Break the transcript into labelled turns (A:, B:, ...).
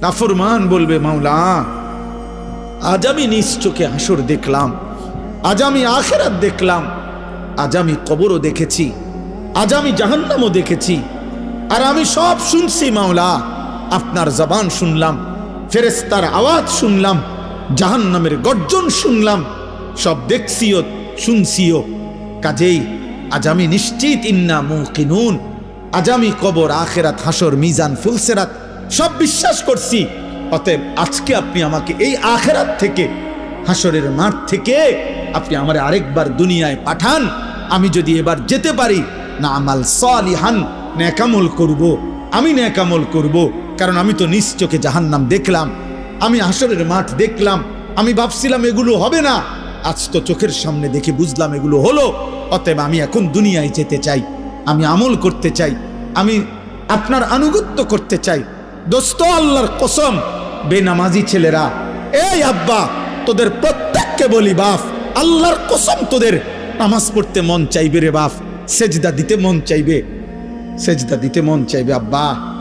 A: নাফরমান বলবে মাওলা। আজ আমি নিজ চোখে হাসর দেখলাম। আজ আমি আখেরাত দেখলাম। আজ আমি কবরও দেখেছি। আজ আমি জাহান্নামও দেখেছি। আর আমি সব শুনছি মাওলা। আপনার জবান শুনলাম ফেরেস্তার আওয়াজ শুনলাম, জাহান্নামের গর্জন শুনলাম। সব দেখছিও, শুনছিও। কাজেই আজ আমি নিশ্চিত ইন্না মুকিনুন। আজ আমি কবর আখেরাত হাসর মিজান ফুলসেরাত সব বিশ্বাস করছি। অতএব আজকে আপনি আমাকে এই আখেরাত থেকে হাসরের মাঠ থেকে আপনি আমার আরেকবার দুনিয়ায় পাঠান। আমি যদি এবার যেতে পারি, না আমাল সালিহান, ন্যাকামল করব। আমি ন্যাকামল করব, কারণ আমি তো নিজ চোখে জাহান্নাম দেখলাম। আমি হাসরের মাঠ দেখলাম। আমি ভাবছিলাম এগুলো হবে না। আজ তো চোখের সামনে দেখে বুঝলাম এগুলো হলো। অতএব আমি এখন দুনিয়ায় যেতে চাই। আমি আমল করতে চাই। আমি আপনার আনুগত্য করতে চাই। দোস্ত, আল্লাহর কসম, বেনামাজি ছেলেরা, এই আব্বা, তোদের প্রত্যেককে বলি বাপ, আল্লাহর কসম তোদের, নামাজ পড়তে মন চাইবে রে বাপ, সেজদা দিতে মন চাইবে, সেজদা দিতে মন চাইবে, আব্বা।